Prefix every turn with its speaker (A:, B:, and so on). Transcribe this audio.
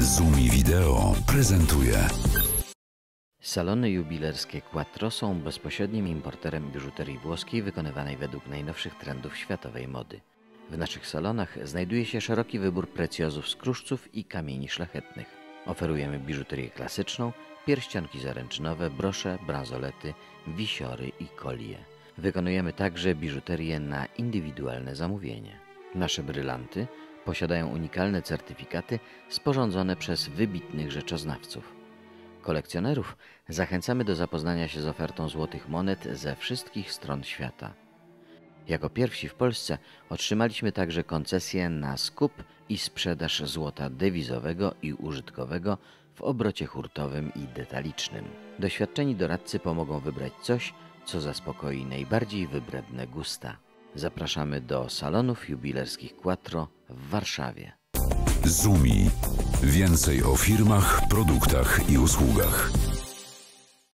A: Zumi Wideo prezentuje.
B: Salony jubilerskie Quattro są bezpośrednim importerem biżuterii włoskiej wykonywanej według najnowszych trendów światowej mody. W naszych salonach znajduje się szeroki wybór precjozów z kruszców i kamieni szlachetnych. Oferujemy biżuterię klasyczną, pierścionki zaręczynowe, brosze, bransolety, wisiory i kolie. Wykonujemy także biżuterię na indywidualne zamówienie. Nasze brylanty posiadają unikalne certyfikaty sporządzone przez wybitnych rzeczoznawców. Kolekcjonerów zachęcamy do zapoznania się z ofertą złotych monet ze wszystkich stron świata. Jako pierwsi w Polsce otrzymaliśmy także koncesję na skup i sprzedaż złota dewizowego i użytkowego w obrocie hurtowym i detalicznym. Doświadczeni doradcy pomogą wybrać coś, co zaspokoi najbardziej wybredne gusta. Zapraszamy do salonów jubilerskich Quattro w Warszawie.
A: Zumi. Więcej o firmach, produktach i usługach.